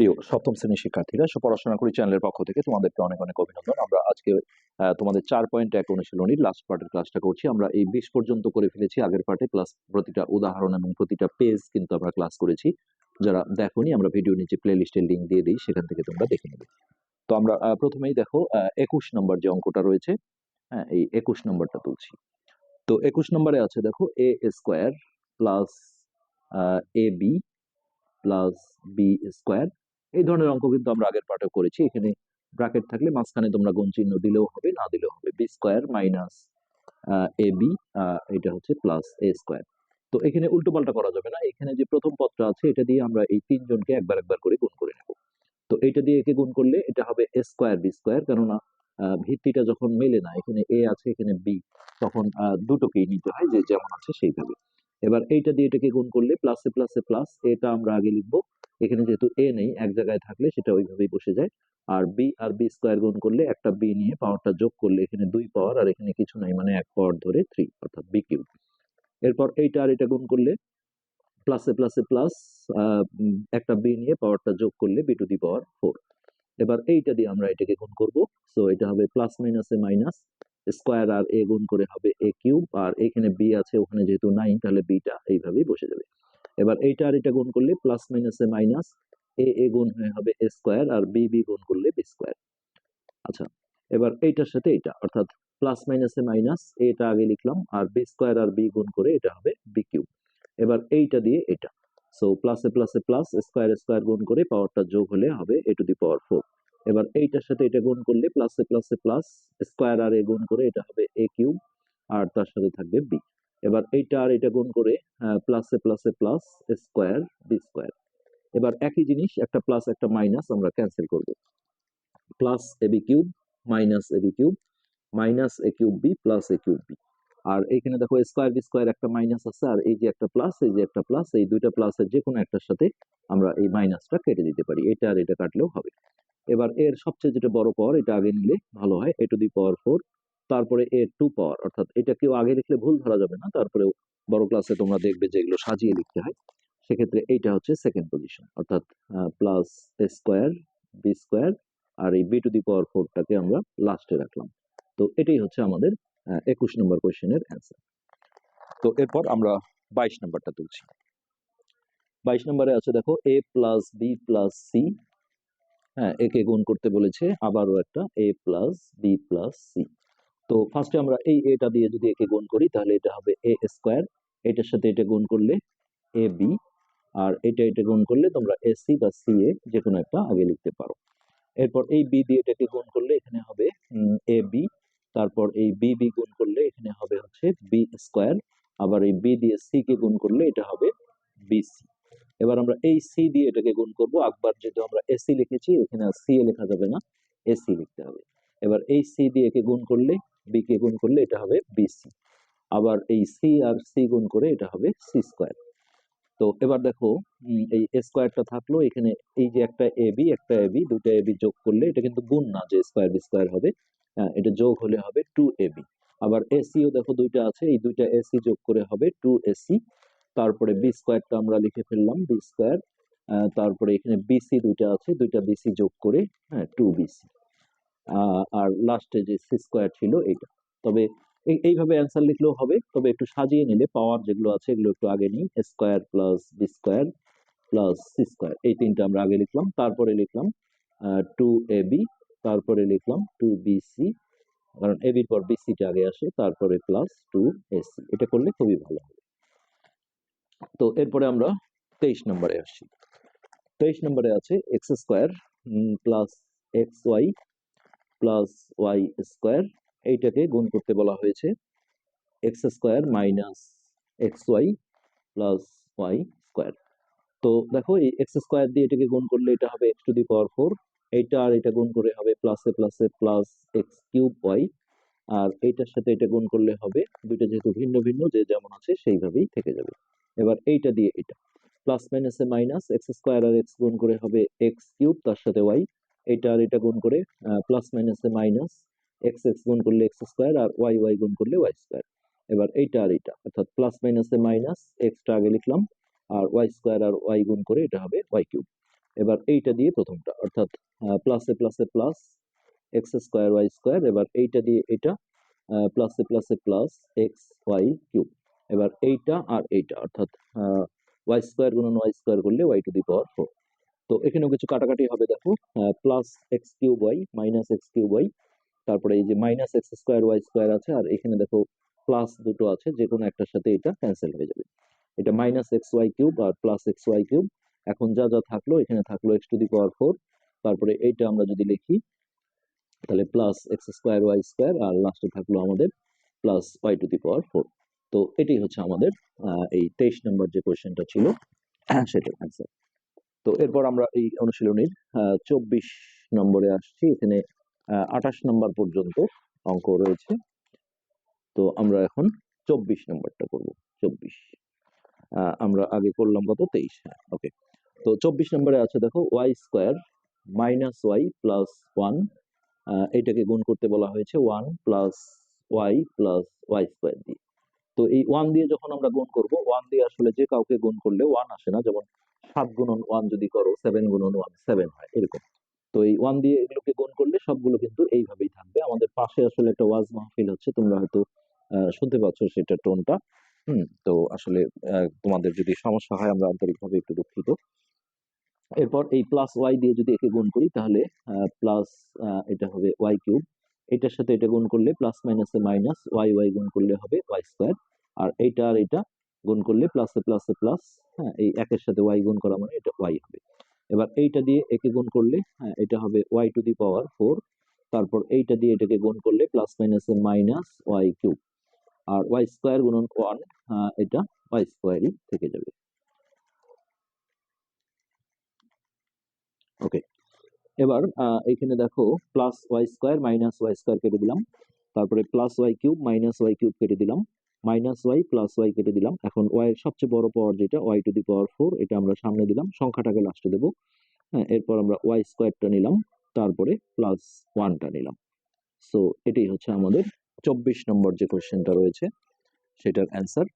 প্রিয় সপ্তম শ্রেণির শিক্ষার্থীরা পড়াশোনা করি চ্যানেলের পক্ষ থেকে তোমাদেরকে অনেক অনেক অভিনন্দন। আমরা আজকে তোমাদের চার পয়েন্ট এক অনুশীলনীর লাস্ট পার্টের ক্লাসটা করছি। আমরা এই বিশ পর্যন্ত করে ফেলেছি, আগের পার্টে প্লাস প্রতিটা উদাহরণ এবং প্রতিটা পেজ কিন্তু আমরা ক্লাস করেছি। যারা দেখোনি, আমরা ভিডিও নিচে প্লে লিস্টের লিঙ্ক দিয়ে দিই, সেখান থেকে তোমরা দেখে নেবে। তো আমরা প্রথমেই দেখো একুশ নম্বর যে অঙ্কটা রয়েছে হ্যাঁ এই একুশ নম্বরটা তুলছি। তো একুশ নম্বরে আছে দেখো A square plus A B plus B square এই ধরনের অঙ্ক কিন্তু আমরা আগের পাঠে করেছি। এখানে ব্র্যাকেট থাকলে মাঝখানে তোমরা গুণ চিহ্ন দিলেও হবে, না দিলেও হবে। B square minus A B এটা হচ্ছে প্লাস এ স্কোয়ার তো এখানে উল্টো পাল্টা করা যাবে না। এখানে যে প্রথম পদটা আছে, এটা দিয়ে আমরা এই তিনজনকে একবার একবার করে গুণ করে নেব। তো এটা দিয়ে একে গুণ করলে এটা হবে এ স্কোয়ার বি স্কোয়ার কেননা ভিত্তিটা যখন মেলে না, এখানে এ আছে, এখানে বি তখন দুটোকেই নিতে হয়, যে যেমন আছে সেইভাবে। এবার এইটা দিয়ে এটাকে গুণ করলে প্লাসে প্লাসে প্লাস এটা আমরা আগে লিখব। এখানে যেহেতু এ নেই, এক জায়গায় থাকলে সেটা ওইভাবেই বসে যায়। আর বি আর বি স্কোয়ার গুণ করলে একটা বি নিয়ে পাওয়ারটা যোগ করলে এখানে দুই পাওয়ার আর এখানে কিছু নাই মানে এক পাওয়ার ধরে থ্রি অর্থাৎ বি কিউব এরপর এইটা আর এটা গুণ করলে প্লাসে প্লাসে প্লাস একটা বি নিয়ে পাওয়ারটা যোগ করলে B to the power four এবার এইটা দিয়ে আমরা এটাকে গুণ করব। সো এটা হবে প্লাস মাইনাসে মাইনাস স্কোয়ার আর এ গুণ করে হবে এ কিউব আর এখানে বি আছে, ওখানে যেহেতু নাইন তাহলে বিটা এইভাবেই বসে যাবে। এবার এইটা আর এটা গুণ করলে প্লাস মাইনাসে মাইনাস এ এ গুণ হয়ে হবে এ স্কোয়ার আর বি বি গুণ করলে বি স্কোয়ার আচ্ছা এবার এইটার সাথে এটা অর্থাৎ প্লাস মাইনাসে মাইনাস এটা আগে লিখলাম আর বি স্কোয়ার আর বি গুণ করে এটা হবে বি কিউব এবার এইটা দিয়ে এটা সো প্লাসে প্লাসে প্লাস স্কোয়ার স্কোয়ার গুণ করে পাওয়ারটা যোগ হলে হবে এ টু দি পাওয়ার ফোর এবার এইটার সাথে এটা গুণ করলে প্লাসে প্লাসে প্লাস স্কোয়ার আর এ গুণ করে এটা হবে এ কিউব আর তার সাথে থাকবে বি এবার এইটা আর এটা গুণ করে প্লাসে প্লাসে প্লাস স্কোয়ার বি স্কোয়ার এবার একই জিনিস, একটা প্লাস একটা মাইনাস আমরা ক্যান্সেল করব। Plus A B cube minus A B cube minus A cube B plus A cube B আর এখানে দেখো স্কোয়ার বি স্কোয়ার একটা মাইনাস আছে, আর এই যে একটা প্লাস এই যে একটা প্লাস এই দুইটা প্লাসের যে কোনো একটার সাথে আমরা এই মাইনাসটা কেটে দিতে পারি। এটা আর এটা কাটলেও হবে। এবার এর সবচেয়ে যেটা বড় পাওয়ার এটা আগে নিলে ভালো হয় এ টু দি পাওয়ার ফোর তারপরে এ টু পাওয়ার, অর্থাৎ এটা কেউ আগে লিখলে ভুল ধরা যাবে না তারপরে বড় ক্লাসে তোমরা দেখবে যে এগুলো সাজিয়ে লিখতে হয়। সেক্ষেত্রে এইটা হচ্ছে সেকেন্ড পজিশন অর্থাৎ plus A square B square আর এই বি টু দি পাওয়ার ফোরটাকে আমরা লাস্টে রাখলাম। তো এটাই হচ্ছে আমাদের একুশ নম্বর কোয়েশ্চেনের অ্যান্সার তো এরপর আমরা বাইশ নম্বরটা তুলছি। বাইশ নম্বরে আছে দেখো A plus B plus C হ্যাঁ একে গুণ করতে বলেছে, আবারও একটা A plus B plus C তো ফার্স্টে আমরা এই এটা দিয়ে যদি একে গুণ করি, তাহলে এটা হবে এ স্কোয়ার এটার সাথে এটা গুণ করলে এ বি আর এটা এটা গুণ করলে তোমরা এ সি বা সি এ যে কোনো একটা আগে লিখতে পারো। এরপর এই বি দিয়ে এটাকে গুণ করলে এখানে হবে এ বি তারপর এই বি বি গুণ করলে এখানে হবে হচ্ছে বি স্কোয়ার আবার এই বি দিয়ে সি কে গুণ করলে এটা হবে বিসি এবার আমরা এই সি দিয়ে এটাকে গুণ করব একবার যেহেতু আমরা এসি লিখেছি, এখানে সি এ লেখা যাবে না এসি লিখতে হবে। এবার এই সি দিয়ে একে গুণ করলে বি কে গুণ করলে এটা হবে বিসি আবার এই সি আর সি গুণ করে এটা হবে সি স্কোয়ার তো এবার দেখো এই স্কোয়ারটা থাকল এখানে এই যে একটা এ বি একটা এ বি দুটো এ বি যোগ করলে এটা কিন্তু গুণ না যে স্কোয়ার বি স্কোয়ার হবে হ্যাঁ, এটা যোগ হলে হবে টু এ বি আবার এসিও দেখো দুইটা আছে এই দুইটা এসি যোগ করে হবে টু এসি তারপরে বি স্কোয়ারটা আমরা লিখে ফেললাম বি স্কোয়ার তারপরে এখানে বিসি দুইটা আছে দুইটা বিসি যোগ করে হ্যাঁ টু বিসি আর লাস্টে যে সি স্কোয়ার ছিল এটা। তবে এই- এইভাবে অ্যান্সার লিখলেও হবে, তবে একটু সাজিয়ে নিলে পাওয়ার যেগুলো আছে এগুলো একটু আগে নিই square plus B square plus C square এই তিনটা আমরা আগে লিখলাম, তারপরে লিখলাম টু এ বি তারপরে লিখলাম টু বিসি কারণ এ বির পর বিসিটা আগে আসে, তারপরে প্লাস টু এসি এটা করলে খুবই ভালো হবে। তো এরপরে আমরা তেইশ নম্বরে আসছি তেইশ নম্বরে আছে X square plus X Y plus Y square এইটাকে গুণ করতে বলা হয়েছে। X square minus X Y plus Y square তো দেখো, এই এক্স স্কোয়ার দিয়ে এটাকে গুণ করলে এটা হবে X to the power four এইটা আর এটা গুণ করে হবে প্লাসে প্লাসে প্লাস এক্স কিউব ওয়াই আর এইটার সাথে এটা গুণ করলে হবে দুইটা যেহেতু ভিন্ন ভিন্ন, যে যেমন আছে সেইভাবেই থেকে যাবে। এবার এইটা দিয়ে এটা প্লাস মাইনাসে মাইনাস এক্স স্কোয়ার আর এক্স গুণ করে হবে এক্স কিউব তার সাথে ওয়াই এটা আর এটা গুণ করে প্লাস মাইনাসে মাইনাস এক্স এক্স গুণ করলে এক্স স্কোয়ার আর ওয়াই ওয়াই গুণ করলে ওয়াই স্কোয়ার এবার এইটা আর এটা অর্থাৎ প্লাস মাইনাসে মাইনাস এক্সটা আগে লিখলাম, আর ওয়াই স্কোয়ার আর ওয়াই গুণ করে এটা হবে ওয়াই কিউব এবার এইটা দিয়ে প্রথমটা, অর্থাৎ প্লাসে প্লাসে plus X square Y square এবার এইটা দিয়ে এটা প্লাসে প্লাসে প্লাস এক্স ওয়াই কিউব এবার এইটা আর এইটা, অর্থাৎ ওয়াই স্কোয়ার গুণন ওয়াই স্কোয়ার করলে Y to the power four তো এখানেও কিছু কাটাকাটি হবে, দেখো। Plus X cube Y minus X cube Y তারপরে এই যে minus X square Y square আছে, আর এখানে দেখো প্লাস দুটো আছে যে কোনো একটার সাথে এটা ক্যান্সেল হয়ে যাবে। এটা মাইনাস এক্স ওয়াই কিউব আর প্লাস এক্স ওয়াই কিউব এখন যা যা থাকল, এখানে থাকল X to the power four তারপরে এইটা আমরা যদি লিখি, তাহলে plus X square Y square আর লাস্টে থাকল আমাদের plus Y to the power four তো এটাই হচ্ছে আমাদের এই তেইশ নম্বর যে কোয়েশ্চেনটা ছিল, সেটার অ্যান্সার তো এরপর আমরা এই অনুশীলনীর চব্বিশ নম্বরে আসছি। এখানে আঠাশ নম্বর পর্যন্ত অঙ্ক রয়েছে। তো আমরা এখন চব্বিশ নম্বরটা করব, চব্বিশ। আমরা আগে করলাম কত? তেইশ হ্যাঁ ওকে তো চব্বিশ নম্বরে আছে দেখো, Y square minus Y plus one এটাকে গুণ করতে বলা হয়েছে one plus Y plus Y square দিয়ে। তো এই ওয়ান দিয়ে যখন আমরা গুণ করব, ওয়ান দিয়ে আসলে যে কাউকে গুণ করলে ওয়ান আসে না, যেমন সাত গুণন ওয়ান যদি করো সেভেন গুণন ওয়ান সেভেন হয়, এরকম। তো এই ওয়ান দিয়ে এগুলোকে গুণ করলে সবগুলো কিন্তু এইভাবেই থাকবে। আমাদের পাশে আসলে একটা ওয়াজ মাহফিল হচ্ছে, তোমরা হয়তো শুনতে পাচ্ছ সেটা টোনটা। হুম, তো আসলে তোমাদের যদি সমস্যা হয়, আমরা আন্তরিকভাবে একটু দুঃখিত। এরপর এই প্লাস ওয়াই দিয়ে যদি একে গুণ করি, তাহলে প্লাস এটা হবে ওয়াই কিউব এটার সাথে এটা গুণ করলে প্লাস মাইনাসে মাইনাস ওয়াই ওয়াই গুণ করলে হবে ওয়াই স্কোয়ার আর এইটা আর এটা গুণ করলে প্লাসে প্লাসে প্লাস হ্যাঁ এই একের সাথে ওয়াই গুণ করা মানে এটা ওয়াই হবে। এবার এইটা দিয়ে একে গুণ করলে হ্যাঁ এটা হবে Y to the power four তারপর এইটা দিয়ে এটাকে গুণ করলে প্লাস মাইনাসে মাইনাস ওয়াই কিউব আর ওয়াই স্কোয়ার গুণন ওয়ান এটা ওয়াই স্কোয়ারই থেকে যাবে। ওকে এবার এখানে দেখো plus Y square minus Y square কেটে দিলাম, তারপরে plus Y cube minus Y cube কেটে দিলাম। মাইনাস ওয়াই প্লাস ওয়াই কেটে দিলাম। এখন ওয়াই এর সবচেয়ে বড় পাওয়ার যেটা Y to the power four এটা আমরা সামনে দিলাম। সংখ্যাটাকে লাস্টে দেবো। হ্যাঁ এরপর আমরা ওয়াই স্কোয়ারটা নিলাম। তারপরে প্লাস ওয়ানটা নিলাম। সো এটাই হচ্ছে আমাদের চব্বিশ নম্বর যে কোয়েশ্চেনটা রয়েছে সেটার অ্যান্সার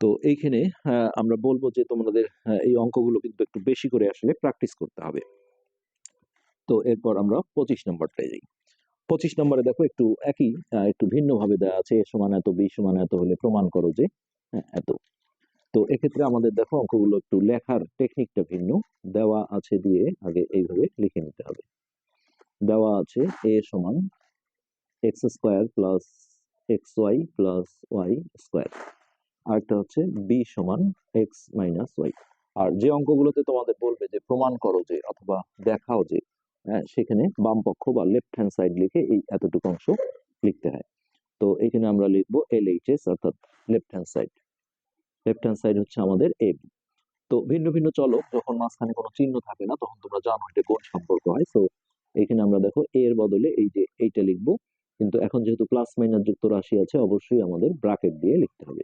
তো এইখানে আহ, আমরা বলব যে তোমাদের আহ, এই অঙ্কগুলো কিন্তু একটু বেশি করে আসলে প্র্যাকটিস করতে হবে। তো এরপর আমরা পঁচিশ নম্বরটায় যাই। পঁচিশ নম্বরে দেখো একটু একই একটু ভিন্নভাবে দেওয়া আছে এ সমান এত বি সমান এত হলে প্রমাণ করো যে হ্যাঁ, এত। তো এক্ষেত্রে আমাদের দেখো অঙ্কগুলো একটু লেখার টেকনিকটা ভিন্ন। দেওয়া আছে দিয়ে আগে এইভাবে লিখে নিতে হবে। দেওয়া আছে এ সমান X square plus X Y plus Y square আরেকটা হচ্ছে বি সমান এক্স মাইনাস ওয়াই আর যে অঙ্কগুলোতে তোমাদের বলবে যে প্রমাণ করো যে অথবা দেখাও যে সেখানে বাম পক্ষ বা লেফট হ্যান্ড সাইড লিখে এই এতটুকু অংশ লিখতে হয়। তো এখানে আমরা লিখব এল এইচ এস অর্থাৎ left hand side left hand side হচ্ছে আমাদের এ তো ভিন্ন ভিন্ন চলক যখন মাঝখানে কোনো চিহ্ন থাকে না, তখন তোমরা জানো এটা কোন সম্পর্ক হয়। তো এখানে আমরা দেখো এ এর বদলে এই যে এইটা লিখব। কিন্তু এখন যেহেতু প্লাস মাইনাস যুক্ত রাশি আছে, অবশ্যই আমাদের ব্র্যাকেট দিয়ে লিখতে হবে।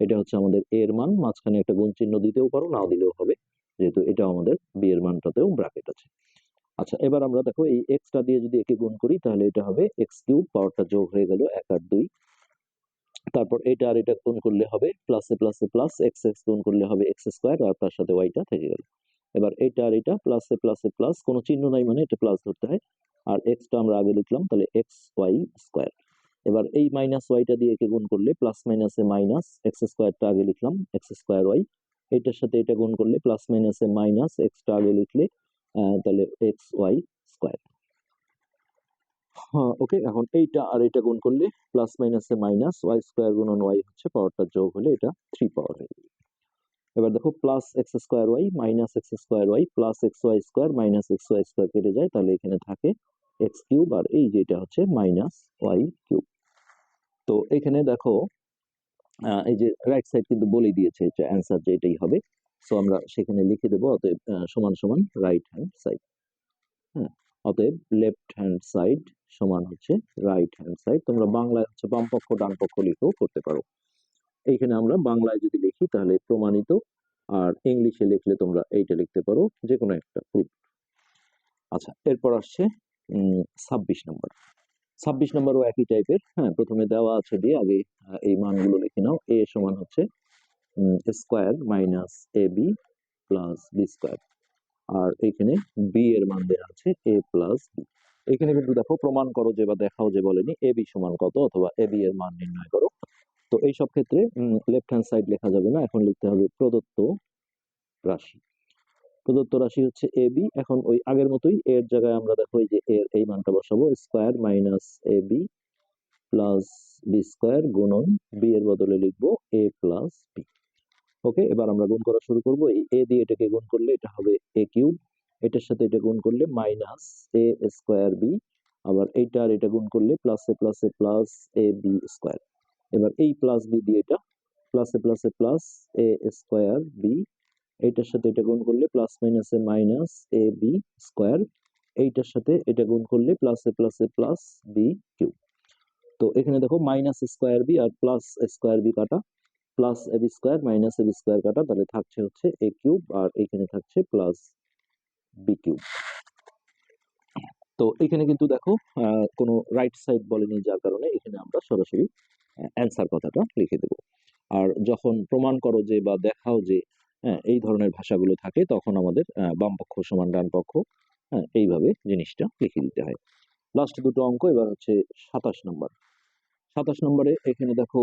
এটা হচ্ছে আমাদের এ এর মান, মাঝখানে একটা গুণ চিহ্ন দিতেও পারো, নাও দিলেও হবে। যেহেতু এটা আমাদের বি এর মানটাতেও ব্র্যাকেট আছে। আচ্ছা এবার আমরা দেখো এই এক্সটা দিয়ে যদি একে গুণ করি, তাহলে এটা হবে এক্স কিউব, পাওয়ারটা যোগ হয়ে গেল এক আর দুই। তারপর এটা আর এটা গুণ করলে হবে প্লাসে প্লাসে প্লাস এক্স এক্স গুণ করলে হবে এক্স স্কোয়ার আর তার সাথে ওয়াইটা থেকে গেল। এবার এটা আর এটা প্লাসে প্লাসে প্লাস কোনো চিহ্ন নাই মানে এটা প্লাস ধরতে হয়। আর এক্সটা আমরা আগে লিখলাম, তাহলে এক্স ওয়াই স্কোয়ার এবার এই মাইনাস ওয়াইটা দিয়ে একে গুণ করলে প্লাস মাইনাসে মাইনাস এক্স স্কোয়ারটা আগে লিখলাম এক্স স্কোয়ার ওয়াই এটার সাথে এটা গুণ করলে প্লাস মাইনাসে মাইনাস এক্সটা আগে লিখলে তাহলে এক্স ওয়াই স্কোয়ার হ্যাঁ ওকে এখন এইটা আর এটা গুণ করলে প্লাস মাইনাসে মাইনাস ওয়াই স্কোয়ার গুণন ওয়াই হচ্ছে পাওয়ারটা যোগ হলে এটা থ্রি পাওয়ার হয়ে এবার দেখো plus X square Y minus X square Y plus X Y square minus X Y square কেটে যায়, তাহলে এখানে থাকে এক্স কিউব আর এই যেটা হচ্ছে মাইনাস ওয়াই কিউব তো এখানে দেখো এই যে রাইট সাইড কিন্তু বলে দিয়েছে যে অ্যান্সার যে এটাই হবে। সো আমরা সেখানে লিখে দেবো, অতএব সমান সমান রাইট হ্যান্ড সাইড হ্যাঁ? অতএব লেফট হ্যান্ড সাইড সমান হচ্ছে রাইট হ্যান্ড সাইড তোমরা বাংলায় হচ্ছে বাম পক্ষ, ডান পক্ষ লিখেও করতে পারো। এইখানে আমরা বাংলায় যদি লিখি, তাহলে প্রমাণিত, আর ইংলিশে লিখলে তোমরা এইটা লিখতে পারো যে কোনো একটা প্রুফ আচ্ছা এরপর আসছে ছাব্বিশ নম্বর। ছাব্বিশ নম্বরও একই টাইপের হ্যাঁ? প্রথমে দেওয়া আছে দিয়ে আগে এই মানগুলো লিখে নাও। এ সমান হচ্ছে square minus A B plus B square আর এখানে বি এর মান দেওয়া আছে এ প্লাস বি এখানে কিন্তু দেখো, প্রমাণ করো যে বা দেখাও যে বলেনি এ বি সমান কত অথবা এ বি এর মান নির্ণয় করো। তো এই সব ক্ষেত্রে লেফট হ্যান্ড সাইড লেখা যাবে না, এখন লিখতে হবে প্রদত্ত রাশি। প্রদত্ত রাশি হচ্ছে এ বি এখন ওই আগের মতোই এর জায়গায় আমরা দেখো এই যে এর এই মানটা বসাবো square minus A B plus B square গুণন বি এর বদলে লিখব এ প্লাস বি ওকে, এবার আমরা গুণ করা শুরু করব। এই এ দিয়ে এটাকে গুণ করলে এটা হবে এ কিউব। এটার সাথে এটা গুণ করলে মাইনাস এ স্কোয়ার বি আবার এইটা আর এটা গুণ করলে plus plus plus A B square. এবার এই প্লাস বি দিয়ে এটা plus plus plus A square B এইটার সাথে এটা গুণ করলে plus minus A minus A B square. এইটার সাথে এটা গুণ করলে plus plus plus B cube. তো এখানে দেখো মাইনাস স্কোয়ার বি আর প্লাস স্কোয়ার বি কাটা। Plus A B square minus A B square কাটা তাহলে থাকছে হচ্ছে এ কিউব আর এখানে থাকছে প্লাস বি কিউব তো এখানে কিন্তু দেখো কোনো রাইট সাইড বলেনি যার কারণে এখানে আমরা সরাসরি অ্যান্সার কথাটা লিখে দেব। আর যখন প্রমাণ করো যে বা দেখাও যে হ্যাঁ, এই ধরনের ভাষাগুলো থাকে তখন আমাদের বাম পক্ষ সমান ডান পক্ষ হ্যাঁ, এইভাবে জিনিসটা লিখে দিতে হয়। লাস্ট দুটো অঙ্ক এবার হচ্ছে সাতাশ নম্বর সাতাশ নম্বরে এখানে দেখো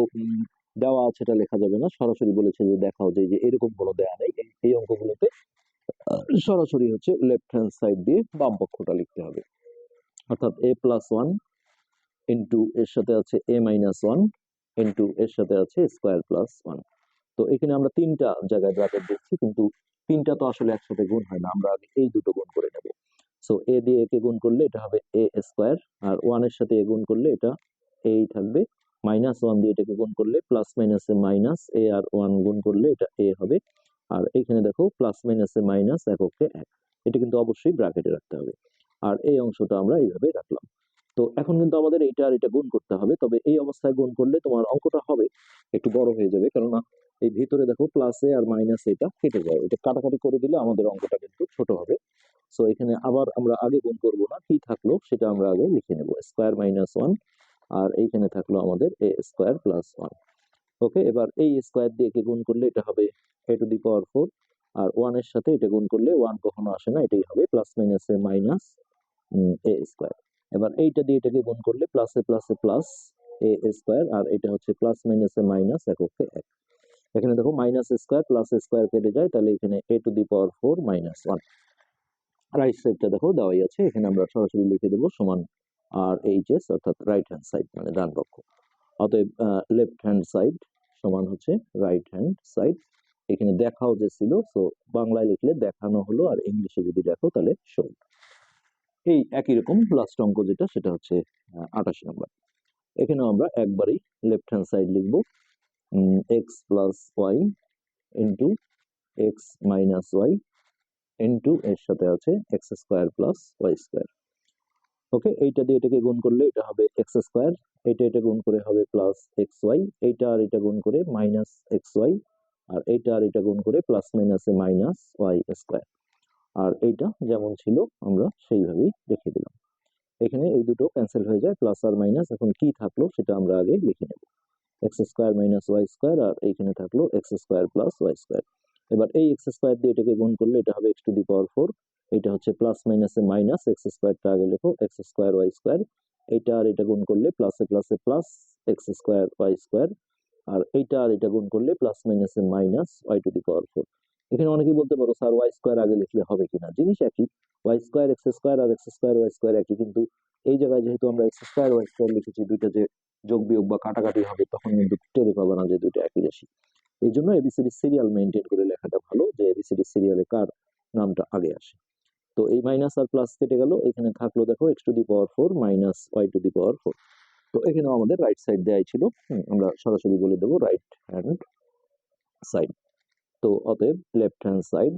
দেওয়া আছে, এটা লেখা যাবে না। সরাসরি বলেছে যে, দেখাও যে এরকম কোনো দেয়া নেই। এই- অঙ্কগুলোতে সরাসরি হচ্ছে লেফট হ্যান্ড সাইড দিয়ে বাম পক্ষটা লিখতে হবে। অর্থাৎ এ প্লাস ওয়ান ইন্টু এর সাথে আছে এ মাইনাস ওয়ান ইন্টু এর সাথে আছে স্কোয়ার প্লাস ওয়ান তো এখানে আমরা তিনটা জায়গায় ব্র্যাকেট দিচ্ছি, কিন্তু তিনটা তো আসলে একসাথে গুণ হয় না। আমরা আগে এই দুটো গুণ করে নেব। সো এ দিয়ে একে গুণ করলে এটা হবে এ স্কোয়ার আর ওয়ানের সাথে এ গুণ করলে এটা এই থাকবে মাইনাস ওয়ান দিয়ে এটাকে গুণ করলে প্লাস মাইনাসে মাইনাস এ আর ওয়ান গুণ করলে এটা এ হবে। আর এইখানে দেখো প্লাস মাইনাসে মাইনাস এককে এক। এটা কিন্তু অবশ্যই ব্র্যাকেটে রাখতে হবে। আর এই অংশটা আমরা এইভাবে রাখলাম। তো এখন কিন্তু আমাদের এইটা আর এটা গুণ করতে হবে। তবে এই অবস্থায় গুণ করলে তোমার অঙ্কটা হবে একটু বড় হয়ে যাবে। কেননা এই ভিতরে দেখো প্লাসে আর মাইনাস এটা কেটে যায়। এটা কাটাকাটি করে দিলে আমাদের অঙ্কটা কিন্তু ছোট হবে। সো এখানে আবার আমরা আগে গুণ করব না। কি থাকল সেটা আমরা আগে লিখে নেব। স্কোয়ার মাইনাস ওয়ান আর এইখানে থাকল আমাদের A square plus one okay এবার এই স্কোয়ার দিয়ে একে গুণ করলে এটা হবে এ টু দি পাওয়ার ফোর আর ওয়ানের সাথে এটা গুণ করলে ওয়ান কখনো আসে না, এটাই হবে প্লাস মাইনাসে মাইনাস এ স্কোয়ার এবার এইটা দিয়ে এটাকে গুণ করলে প্লাসে প্লাসে প্লাস এ স্কোয়ার আর এটা হচ্ছে প্লাস মাইনাসে মাইনাস এককে এক। এখানে দেখো মাইনাস স্কোয়ার প্লাস স্কোয়ার কেটে যায়, তাহলে এখানে A to the power four minus one right সাইডটা দেখো দেওয়াই আছে, এখানে আমরা সরাসরি লিখে দেবো সমান আর এইচ এস অর্থাৎ রাইট হ্যান্ড সাইড মানে ডান পক্ষ। অতএব লেফট হ্যান্ড সাইড সমান হচ্ছে রাইট হ্যান্ড সাইড এখানে দেখাও যে ছিল সো বাংলায় লিখলে দেখানো হলো আর ইংলিশে যদি দেখো তাহলে শো এই একই রকম লাস্ট অঙ্ক যেটা, সেটা হচ্ছে আঠাশ নম্বর। এখানেও আমরা একবারই লেফট হ্যান্ড সাইড লিখব। X plus Y into X minus Y into এর সাথে আছে X square plus Y square okay এইটা দিয়ে এটাকে গুণ করলে এটা হবে এক্স স্কোয়ার এটা এটা গুণ করে হবে প্লাস এক্স ওয়াই এইটা আর এটা গুণ করে মাইনাস এক্স ওয়াই আর এইটা আর এটা গুণ করে প্লাস মাইনাসে মাইনাস ওয়াই স্কোয়ার আর এইটা যেমন ছিল, আমরা সেইভাবেই রেখে দিলাম। এখানে এই দুটো ক্যান্সেল হয়ে যায় প্লাস আর মাইনাস এখন কি থাকল সেটা আমরা আগে লিখে নেব। X square minus Y square আর এইখানে থাকল X square plus Y square এবার এই এক্স স্কোয়ার দিয়ে এটাকে গুণ করলে এটা হবে X to the power four এটা হচ্ছে প্লাস মাইনাসে মাইনাস এক্স স্কোয়ারটা আগে লেখো এক্স স্কোয়ার ওয়াই স্কোয়ার এইটা আর এটা গুণ করলে প্লাসে প্লাসে plus X square Y square আর এইটা আর এটা গুণ করলে প্লাস মাইনাসে minus Y to the power four এখানে অনেকেই বলতে পারো, স্যার ওয়াই স্কোয়ার আগে লিখলে হবে কিনা? জিনিস একই ওয়াই স্কোয়ার এক্স স্কোয়ার আর এক্স স্কোয়ার ওয়াই স্কোয়ার একই, কিন্তু এই জায়গায় যেহেতু আমরা এক্স স্কোয়ার ওয়াই স্কোয়ার লিখেছি, দুইটা যে যোগ বিয়োগ বা কাটাকাটি হবে, তখন কিন্তু টেরে পাবে না যে দুইটা একই রাশি। এই জন্য এবিসিডি সিরিয়াল মেনটেন করে লেখাটা ভালো, যে এবিসিডি সিরিয়ালে কার নামটা আগে আসে। তো এই মাইনাস আর প্লাস কেটে গেল, এখানে থাকল দেখো X to the power four minus Y to the power four তো এখানেও আমাদের রাইট সাইড দেওয়াই ছিল আমরা সরাসরি বলে দেবো রাইট হ্যান্ড সাইড তো অতএব লেফট হ্যান্ড সাইড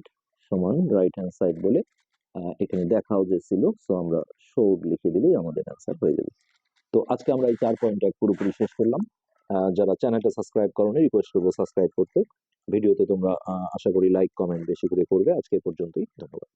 সমান রাইট হ্যান্ড সাইড বলে এখানে দেখাও যে ছিল সো আমরা শোড লিখে দিলেই আমাদের অ্যান্সার হয়ে যাবে। তো আজকে আমরা এই চার পয়েন্ট এক পুরোপুরি শেষ করলাম। যারা চ্যানেলটা সাবস্ক্রাইব করোনি রিকোয়েস্ট করব সাবস্ক্রাইব করতে। ভিডিওতে তোমরা আশা করি লাইক কমেন্ট বেশি করে করবে। আজকে পর্যন্তই, ধন্যবাদ।